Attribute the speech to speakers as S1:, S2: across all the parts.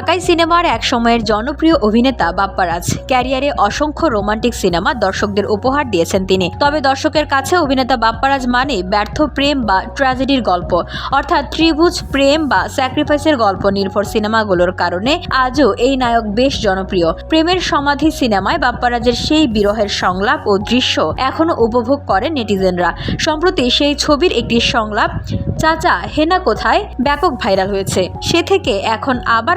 S1: ঢাকাই সিনেমার এক সময়ের জনপ্রিয় অভিনেতা বাপ্পারাজ। ক্যারিয়ারে অসংখ্য রোমান্টিক সিনেমা দর্শকদের উপহার দিয়েছেন তিনি। তবে দর্শকের কাছে অভিনেতা বাপ্পারাজ মানে ব্যর্থ প্রেম বা ট্র্যাজেডির গল্প। অর্থাৎ ত্রিভুজ প্রেম বা স্যাক্রিফাইসের গল্প নির্ভর সিনেমাগুলোর কারণে আজও এই নায়ক বেশ জনপ্রিয়। প্রেমের সমাধি সিনেমায় বাপ্পারাজের সেই বিরহের সংলাপ ও দৃশ্য এখনও উপভোগ করে নেটিজেনরা। সম্প্রতি সেই ছবির একটি সংলাপ, চাচা, হেনা কোথায়? ব্যাপক ভাইরাল হয়েছে। সে থেকে এখন আবার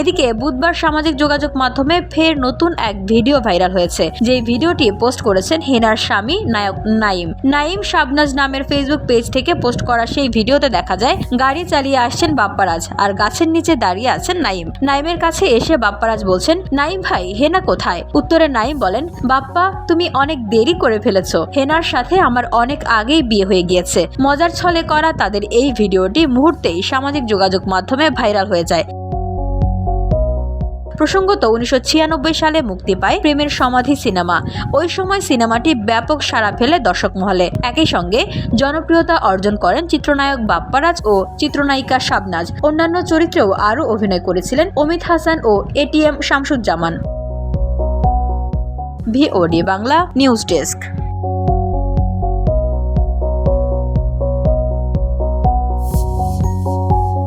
S1: এদিকে বুধবার সামাজিক যোগাযোগ মাধ্যমে ফের নতুন এক ভিডিও ভাইরাল হয়েছে। যে ভিডিওটি পোস্ট করেছেন হেনার স্বামী নায়ক নাইম। নাইম শাবনাজ নামের ফেসবুক পেজ থেকে পোস্ট করা সেই ভিডিওতে দেখা যায়, গাড়ি চালিয়ে আসছেন বাপ্পারাজ আর গাছের নিচে দাঁড়িয়ে আছেন নাইম। নাইমের কাছে এসে বাপ্পারাজ বলছেন, নাইম ভাই, হেনা কোথায়? উত্তরে নাইম বলেন, বাপ্পা, তুমি অনেক দেরি করে ফেলেছো। হেনার সাথে আমার অনেক আগেই বিয়ে হয়ে গিয়েছে। মজার ছলে করা তাদের এই ভিডিওটি মুহূর্তেই সামাজিক যোগাযোগ মাধ্যমে ভাইরাল হয়ে যায়। প্রসঙ্গত উনিশশো ছিয়ানব্বই সালে মুক্তি পায় প্রেমের সমাধি সিনেমা। ওই সময় সিনেমাটি ব্যাপক সাড়া ফেলে দর্শক মহলে। একই সঙ্গে জনপ্রিয়তা অর্জন করেন চিত্রনায়ক বাপ্পারাজ ও চিত্রনায়িকা শাবনাজ। অন্যান্য চরিত্রেও আরও অভিনয় করেছিলেন অমিত হাসান ও ATM Shamsuzzaman. VOD Bangla news desk.